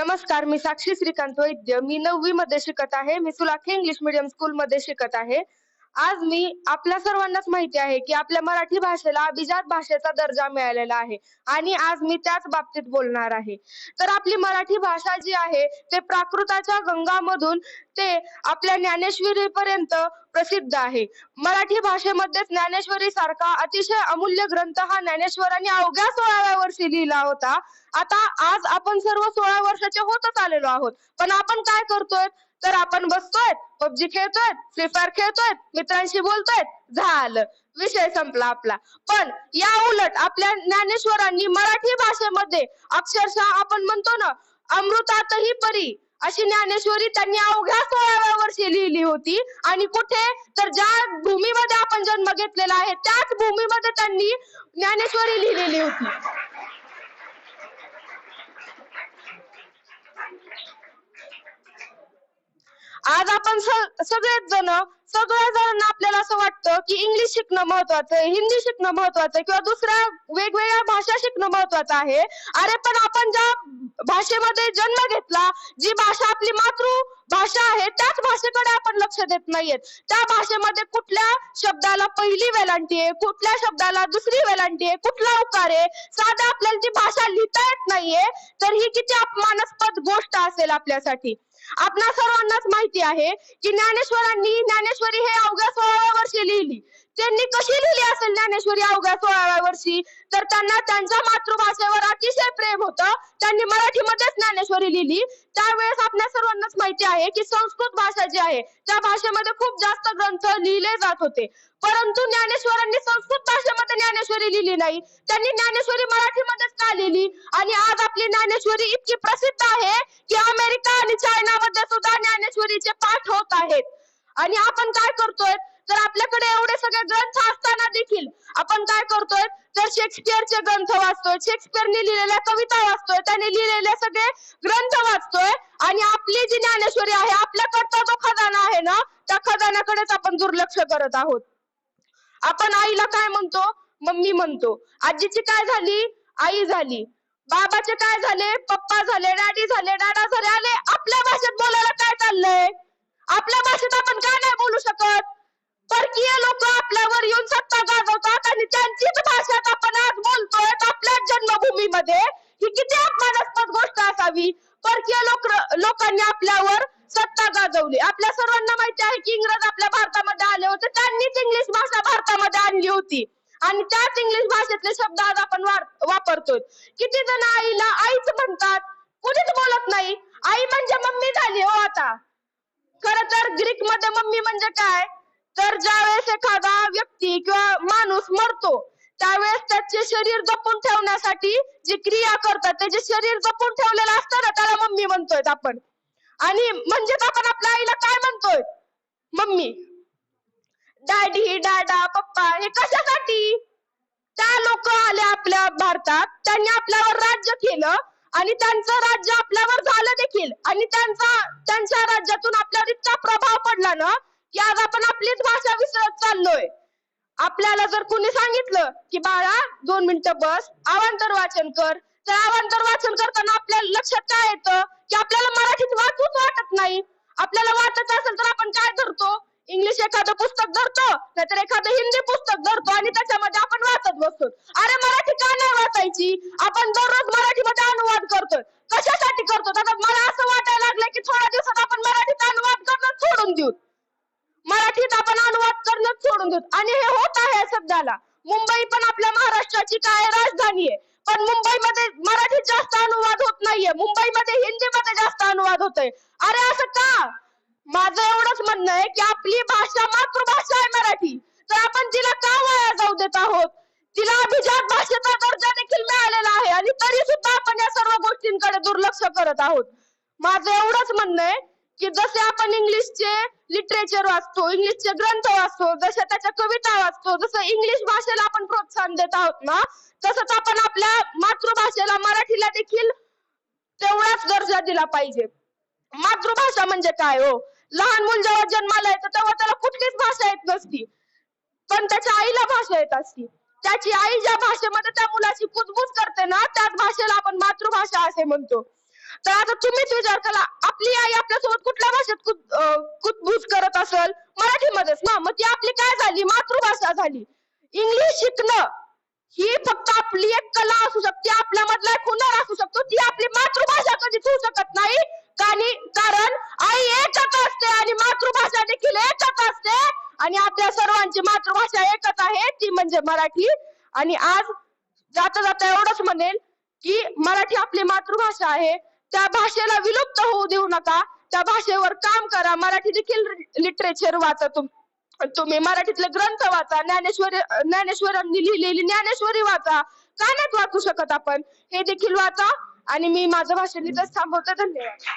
नमस्कार मी साक्षी श्रीकांत वैद्य. मी नववी मध्ये शिकत आहे. मी सुलाखे इंग्लिश मीडियम स्कूल मध्ये शिकत आहे. आज मी आपल्या सर्वांनाच माहिती आहे की आपल्या मराठी भाषेला अभिजात भाषेचा दर्जा मिळालेला आहे. आणि आज मी त्याच बाबतीत बोलणार आहे. तर आपली मराठी भाषा जी आहे ते प्राकृताच्या गंगामधून ते आपल्या ज्ञानेश्वरी पर्यंत प्रसिद्ध आहे. मराठी भाषेमध्ये ज्ञानेश्वरी सारखा अतिशय अमूल्य ग्रंथ हा ज्ञानेश्वरांनी अवघ्या सोळाव्या वर्षी लिहिला होता. आता आज आपण सर्व सोळा वर्षाचे होतच आलेलो आहोत. पण आपण काय करतोय? तर आपण बसतोय पबजी खेळतोय फ्री फायर खेळतोय मित्रांशी बोलतोय झालं. विषय संपला आपला. पण या उलट आपल्या ज्ञानेश्वरांनी मराठी भाषेमध्ये अक्षरशः आपण म्हणतो ना अमृतातही परी अशी ज्ञानेश्वरी त्यांनी अवघ्या सोळाव्या वर्षी लिहिली होती. आणि कुठे? तर ज्या भूमीमध्ये आपण जन्म घेतलेला आहे त्याच भूमीमध्ये त्यांनी ज्ञानेश्वरी लिहिलेली होती. आज आपण सगळेच जण सगळ्या जणांना आपल्याला असं वाटतं की इंग्लिश शिकणं महत्वाचं आहे हिंदी शिकणं महत्वाचं आहे किंवा दुसऱ्या वेगवेगळ्या भाषा शिकणं महत्वाचं आहे. अरे पण आपण ज्या भाषेमध्ये जन्म घेतला जी भाषा आपली मातृ भाषा आहे त्याच भाषेकडे आपण लक्ष देत नाहीयेत. त्या भाषेमध्ये कुठल्या शब्दाला पहिली वेलांटी आहे कुठल्या शब्दाला दुसरी वेलांटी आहे कुठला उकार आहे साधा आपल्याला ती भाषा लिहिता येत नाहीये तर ही किती अपमानास्पद गोष्ट असेल आपल्यासाठी. आपणा सर्वांनाच माहिती आहे की ज्ञानेश्वरांनी ज्ञानेश्वरी हे अवघ्या सोळाव्या वर्षी लिहिली. त्यांनी कशी लिहिली असेल ज्ञानेश्वरी अवघ्या सोळाव्या वर्षी? तर त्यांना त्यांच्या मातृभाषेवर अतिशय प्रेम होतं. त्यांनी मराठीमध्येच ज्ञानेश्वरी लिहिली. त्यावेळेस आपल्या सर्वांनाच माहिती आहे की संस्कृत भाषा जी आहे त्या भाषेमध्ये खूप जास्त ग्रंथ लिहिले जात होते. परंतु ज्ञानेश्वरांनी संस्कृत लिहिली नाही. त्यांनी ज्ञानेश्वरी मराठीमध्येच का लिहिली? आणि आज आपली ज्ञानेश्वरी इतकी प्रसिद्ध आहे की अमेरिका आणि चायना मध्ये सुद्धा ज्ञानेश्वरीचे पाठ होत आहेत. आणि आपण काय करतोय? तर आपल्याकडे एवढे सगळे ग्रंथ असताना देखील आपण काय करतोय? तर शेक्सपियरचे ग्रंथ वाचतोय. शेक्सपियरने लिहिलेल्या कविता वाचतोय. त्याने लिहिलेले सगळे ग्रंथ वाचतोय. आणि आपली जी ज्ञानेश्वरी आहे आपल्याकडचा जो खजाना आहे ना त्या खजान्याकडेच आपण दुर्लक्ष करत आहोत. आपण आईला काय म्हणतो? मम्मी म्हणतो आजीची काय झाली? आई झाली. बाबाचे काय झाले? पप्पा झाले डॅडी झाले डाडा झाले आले आपल्या भाषेत बोलायला काय चाललंय? आपल्या भाषेत आपण काय नाही बोलू शकत? परकीय लोक आपल्यावर येऊन सत्ता गाजवतात आणि त्यांचीच भाषेत आपण आज बोलतोय आपल्याच जन्मभूमीमध्ये? ही किती अपमानास्पद गोष्ट असावी? परकीय लोक लोकांनी आपल्यावर सत्ता गाजवली. आपल्या सर्वांना माहिती आहे की इंग्रज आपल्या भारतामध्ये आले होते. त्यांनीच इंग्लिश भाषा भारतामध्ये आणली होती. आणि त्याच इंग्लिश भाषेतले शब्द आज आपण वापरतोय. किती जण आईला आईच म्हणतात कुणीच बोलत नाही. आई म्हणजे मम्मी झाली हो आता. खर तर ग्रीकमध्ये मम्मी म्हणजे काय? तर ज्यावेळेस एखादा व्यक्ती किंवा माणूस मरतो त्यावेळेस त्याचे शरीर जपून ठेवण्यासाठी जी क्रिया करतात त्याचे शरीर जपून ठेवलेलं असतं ना त्याला मम्मी म्हणतोय आपण. आणि म्हणजेच आपण आपल्या आईला काय म्हणतोय? मम्मी. डॅडी डाडा पप्पा हे कशासाठी? त्या लोक आले आपल्या भारतात. त्यांनी आपल्यावर राज्य केलं आणि त्यांचं राज्य आपल्यावर झालं देखील. आणि त्यांचा त्यांच्या राज्यातून आपल्यावर इतका प्रभाव पडला ना की आज आपण आपलीच भाषा विसरत चाललोय. आपल्याला जर कुणी सांगितलं की बाळा दोन मिनिटं बस अवांतर वाचन कर तर अवांतर वाचन करताना आपल्या लक्षात काय येतं? की आपल्याला मराठीत वाचूच वाटत नाही. आपल्याला वाटत असेल तर आपण काय करतो? इंग्लिश एखादं पुस्तक धरतो नाहीतर एखादं हिंदी पुस्तक धरतो आणि त्याच्यामध्ये आपण वाचत बसतो. अरे मराठी का नाही वाचायची? आपण दररोज मराठीमध्ये अनुवाद करतोय. कशासाठी करतो आता मला असं वाटायला लागलं की थोड्या दिवसात आपण मराठीत अनुवाद करणं सोडून देऊ. मराठीत आपण अनुवाद करणं सोडून देऊ. आणि हे होत आहे सध्याला मुंबई पण आपल्या महाराष्ट्राची काय राजधानी आहे? पण मुंबईमध्ये मराठीत जास्त अनुवाद होत नाहीये. मुंबईमध्ये हिंदीमध्ये जास्त अनुवाद होतोय. अरे असं का? माझं एवढंच म्हणणं आहे की आपली भाषा मातृभाषा आहे मराठी. तर आपण तिला का वाया जाऊ देत आहोत? तिला अभिजात भाषेचा दर्जा देखील मिळालेला आहे आणि तरी सुद्धा आपण या सर्व गोष्टींकडे दुर्लक्ष करत आहोत. माझं एवढंच म्हणणं आहे की जसे आपण इंग्लिशचे लिटरेचर वाचतो इंग्लिशचे ग्रंथ वाचतो जसे त्याच्या कविता वाचतो जसं इंग्लिश भाषेला आपण प्रोत्साहन देत आहोत ना तसंच आपण आपल्या मातृभाषेला मराठीला देखील तेवढाच दर्जा दिला पाहिजे. मातृभाषा म्हणजे काय हो? लहान मुल जेव्हा जन्माला येतं तेव्हा त्याला कुठलीच भाषा येत नसती. पण त्याच्या आईला भाषा येत असती. त्याची आई ज्या भाषेमध्ये त्या मुलाची कुजबूज करते ना त्याच भाषेला आपण मातृभाषा असे म्हणतो. तर आता तुम्हीच विचार करा आपली आई आपल्यासोबत कुठल्या भाषेत कुजबूज कुतबूज करत असेल मराठीमध्येच ना मग ती आपली काय झाली? मातृभाषा झाली. इंग्लिश शिकणं ही फक्त आपली एक कला असू शकते आपल्यामधला एक हुनर असू शकतो ती आपली मातृभाषा कधीच होऊ शकत नाही. कारण आई एकच असते आणि मातृभाषा देखील एकच असते. आणि आपल्या सर्वांची मातृभाषा एकच आहे ती म्हणजे मराठी. आणि आज जाता जाता एवढंच म्हणेल की मराठी आपली मातृभाषा आहे. त्या भाषेला विलुप्त होऊ देऊ नका. त्या भाषेवर काम करा. मराठी देखील लिटरेचर वाचा तुम्ही. मराठीतले ग्रंथ वाचा. ज्ञानेश्वरी ज्ञानेश्वरांनी लिहिलेली ज्ञानेश्वरी वाचा. का नाहीत वाचू शकत आपण. हे देखील वाचा. आणि मी माझं भाषण इथंच थांबवतो धन्यवाद.